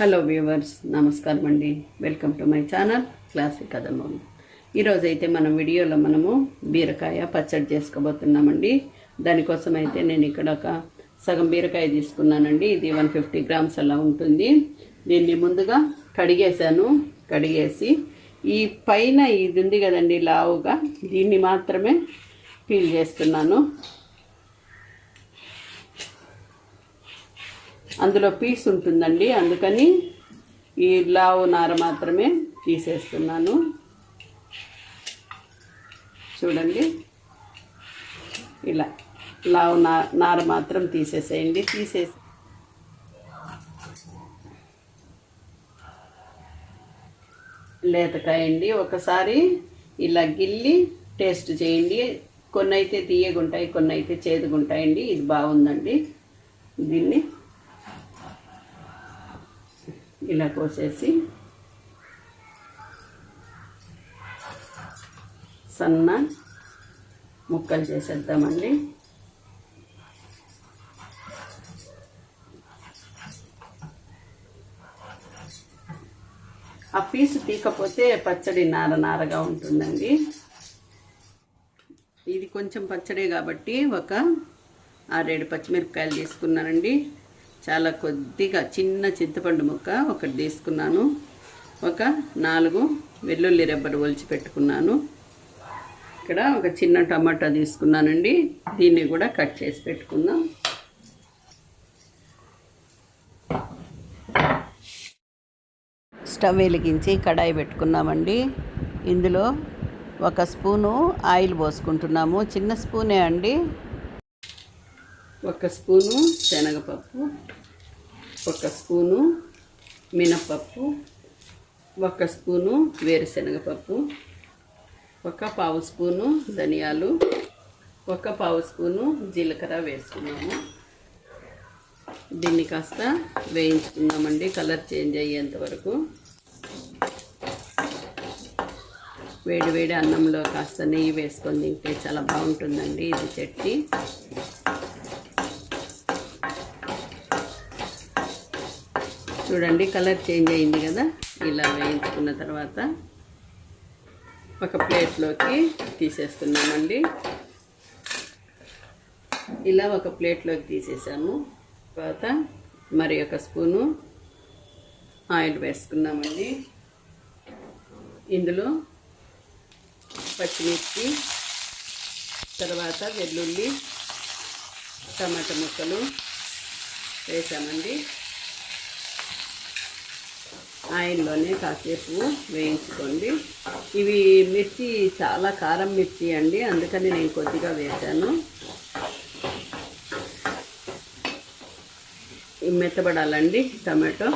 Hello viewers నమస్కారం అండి. Welcome to my channel classic కథమూలు ఈరోజు అయితే మనం వీడియోలో మనము బీరకాయ పచ్చడి చేసుకోబోతున్నామండి. దానికోసం అయితే నేను ఇక్కడ ఒక సగం బీరకాయ తీసుకున్నానండి. ఇది వన్ ఫిఫ్టీ గ్రామ్స్ అలా ఉంటుంది. దీన్ని ముందుగా కడిగేశాను. కడిగేసి ఈ పైన ఇది ఉంది కదండి లావుగా. దీన్ని మాత్రమే పీల్ చేస్తున్నాను. అందులో పీస్ ఉంటుందండి. అందుకని ఈ లావు నార మాత్రమే తీసేస్తున్నాను. చూడండి. ఇలా లావు నా నార మాత్రం తీసేసేయండి. తీసేసి లేతకాయండి. ఒకసారి ఇలా గిల్లి టేస్ట్ చేయండి. కొన్ని అయితే తీయగుంటాయి కొన్ని అయితే చేదుగుంటాయండి. ఇది బాగుందండి. దీన్ని ఇలా కోసేసి సన్న ముక్కలు చేసేద్దామండి. ఆ పీసు తీకపోతే పచ్చడి నార నారగా ఉంటుందండి. ఇది కొంచెం పచ్చడే కాబట్టి ఒక ఆరేడు పచ్చిమిరపకాయలు తీసుకున్నానండి. చాలా కొద్దిగా చిన్న చింతపండు ముక్క ఒకటి తీసుకున్నాను. ఒక నాలుగు వెల్లుల్లి రెబ్బలు ఒలిచి పెట్టుకున్నాను. ఇక్కడ ఒక చిన్న టమాటా తీసుకున్నానండి. దీన్ని కూడా కట్ చేసి పెట్టుకుందాం. స్టవ్ వెలిగించి కడాయి పెట్టుకున్నామండి. ఇందులో ఒక స్పూను ఆయిల్ పోసుకుంటున్నాము. చిన్న స్పూనే అండి. ఒక స్పూను శనగపప్పు ఒక స్పూను మినపప్పు ఒక స్పూను వేరుశనగపప్పు ఒక పావు స్పూను ధనియాలు ఒక పావు స్పూను జీలకర్ర వేసుకున్నాము. దీన్ని కాస్త వేయించుకుందామండి కలర్ చేంజ్ అయ్యేంత వరకు. వేడి వేడి అన్నంలో కాస్త నెయ్యి వేసుకొని తింటే చాలా బాగుంటుందండి ఇది చట్నీ. చూడండి కలర్ చేంజ్ అయింది కదా. ఇలా వేయించుకున్న తర్వాత ఒక ప్లేట్లోకి తీసేస్తున్నామండి. ఇలా ఒక ప్లేట్లోకి తీసేసాము. తర్వాత మరి ఒక స్పూను ఆయిల్ వేసుకున్నామండి. ఇందులో పచ్చిమిర్చి తర్వాత వెల్లుల్లి టమాటా ముక్కలు వేసామండి. ఆయిల్లోనే కాసేపు వేయించుకోండి. ఇవి మిర్చి చాలా కారం మిర్చి అండి అందుకని నేను కొద్దిగా వేసాను మెత్తబడాలండి టమాటో.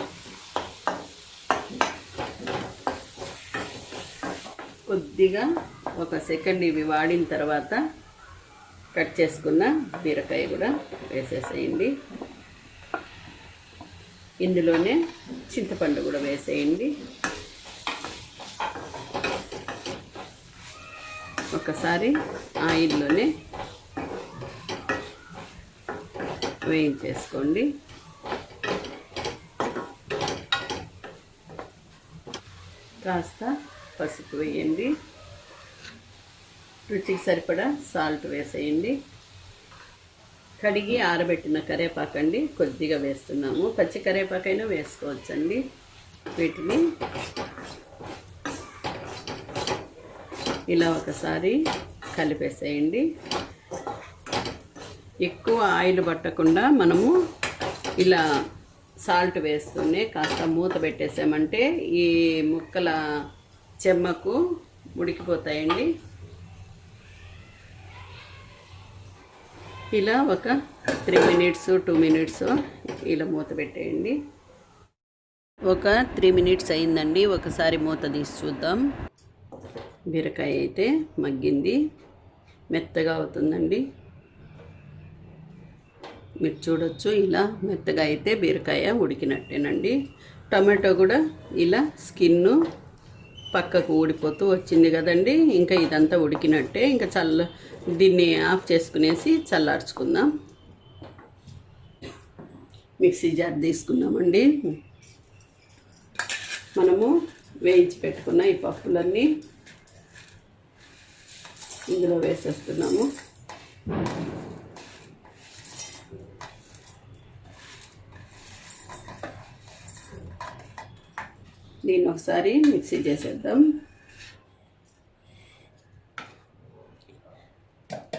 కొద్దిగా ఒక సెకండ్ ఇవి వాడిన తర్వాత కట్ చేసుకున్న బీరకాయ కూడా వేసేసేయండి. ఇందులోనే చింతపండు కూడా వేసేయండి. ఒకసారి ఆయిల్లోనే వేయించేసుకోండి. కాస్త పసుపు వేయండి. రుచికి సరిపడా సాల్ట్ వేసేయండి. కడిగి ఆరబెట్టిన కరేపాకండి. కొద్దిగా వేస్తున్నాము. పచ్చి కరేపాకైనా వేసుకోవచ్చండి వీటిని. ఇలా ఒకసారి కలిపేసేయండి. ఎక్కువ ఆయిల్ పట్టకుండా మనము ఇలా సాల్ట్ వేస్తూనే కాస్త మూత పెట్టేసామంటే ఈ ముక్కల చెమ్మకు ఉడికిపోతాయండి ఇలా ఒక త్రీ మినిట్స్ టూ మినిట్స్ ఇలా మూత పెట్టేయండి. ఒక త్రీ మినిట్స్ అయిందండి. ఒకసారి మూత తీసి చూద్దాం. బీరకాయ అయితే మగ్గింది. మెత్తగా అవుతుందండి. మీరు చూడొచ్చు ఇలా మెత్తగా అయితే బీరకాయ ఉడికినట్టేనండి. టమాటో కూడా ఇలా స్కిన్ను పక్కకు ఊడిపోతూ వచ్చింది కదండి. ఇంకా ఇదంతా ఉడికినట్టే ఇంకా చల్ల దీన్ని ఆఫ్ చేసుకునేసి చల్లార్చుకుందాం. మిక్సీ జార్ తీసుకున్నామండి. మనము వేయించి పెట్టుకున్న ఈ పప్పులన్నీ ఇందులో వేసేస్తున్నాము. దీన్ని ఒకసారి మిక్సీ చేసేద్దాం.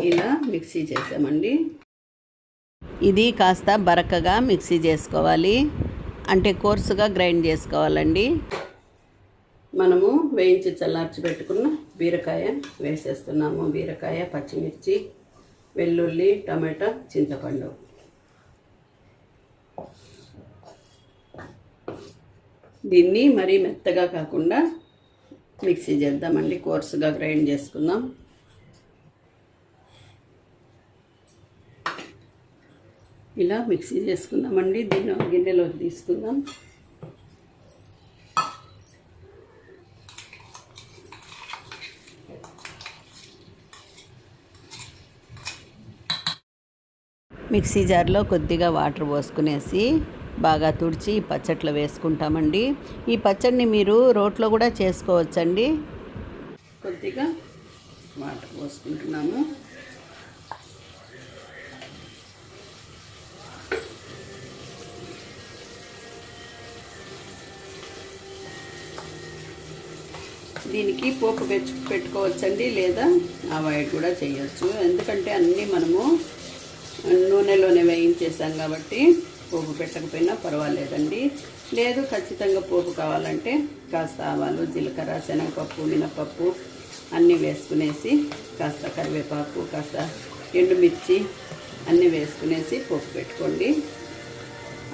ఇలా మిక్సీ చేసామండి. ఇది కాస్త బరకగా మిక్సీ చేసుకోవాలి. అంటే కోర్సుగా గ్రైండ్ చేసుకోవాలండి. మనము వేయించి చల్లార్చి పెట్టుకున్న బీరకాయ వేసేస్తున్నాము. బీరకాయ పచ్చిమిర్చి వెల్లుల్లి టమాటా చింతపండు. దీన్ని మరీ మెత్తగా కాకుండా మిక్సీ చేద్దామండి. కోర్సుగా గ్రైండ్ చేసుకుందాం. ఇలా మిక్సీ చేసుకుందామండి. దీన్ని ఒక గిన్నెలోకి తీసుకుందాం. మిక్సీ జార్లో కొద్దిగా వాటర్ పోసుకునేసి బాగా తుడిచి పచ్చట్లు పచ్చట్లో వేసుకుంటామండి. ఈ పచ్చడిని మీరు రోట్లో కూడా చేసుకోవచ్చండి. కొద్దిగా వాటర్ పోసుకుంటున్నాము. దీనికి పోపు పెచ్చు పెట్టుకోవచ్చండి లేదా అవాయిడ్ కూడా చేయొచ్చు. ఎందుకంటే అన్నీ మనము నూనెలోనే వేయించేసాం కాబట్టి పోపు పెట్టకపోయినా పర్వాలేదండి. లేదు ఖచ్చితంగా పోపు కావాలంటే కాస్త ఆవాలు జీలకర్ర శనగపప్పు మినపప్పు అన్నీ వేసుకునేసి కాస్త కరివేపాకు కాస్త ఎండుమిర్చి అన్నీ వేసుకునేసి పోపు పెట్టుకోండి.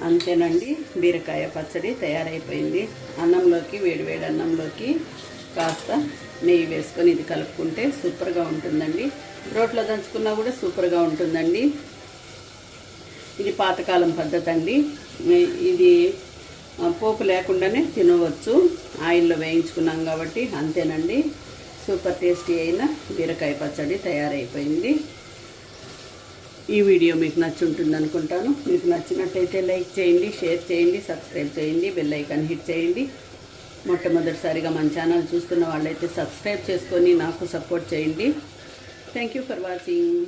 అంతేనండి బీరకాయ పచ్చడి తయారైపోయింది. అన్నంలోకి వేడివేడి అన్నంలోకి కాస్త నెయ్యి వేసుకొని ఇది కలుపుకుంటే సూపర్గా ఉంటుందండి. రోట్లో దంచుకున్నా కూడా సూపర్గా ఉంటుందండి. ఇది పాతకాలం పద్ధతి అండి. ఇది పోపు లేకుండానే తినవచ్చు. ఆయిల్లో వేయించుకున్నాం కాబట్టి అంతేనండి. సూపర్ టేస్టీ అయిన బీరకాయ పచ్చడి తయారైపోయింది. ఈ వీడియో మీకు నచ్చుంటుంది అనుకుంటాను. మీకు నచ్చినట్టయితే లైక్ చేయండి షేర్ చేయండి సబ్స్క్రైబ్ చేయండి బెల్ ఐకాన్ హిట్ చేయండి. మొట్టమొదటిసారిగా మన ఛానల్ చూస్తున్న వాళ్ళైతే సబ్స్క్రైబ్ చేసుకొని నాకు సపోర్ట్ చేయండి. Thank you for watching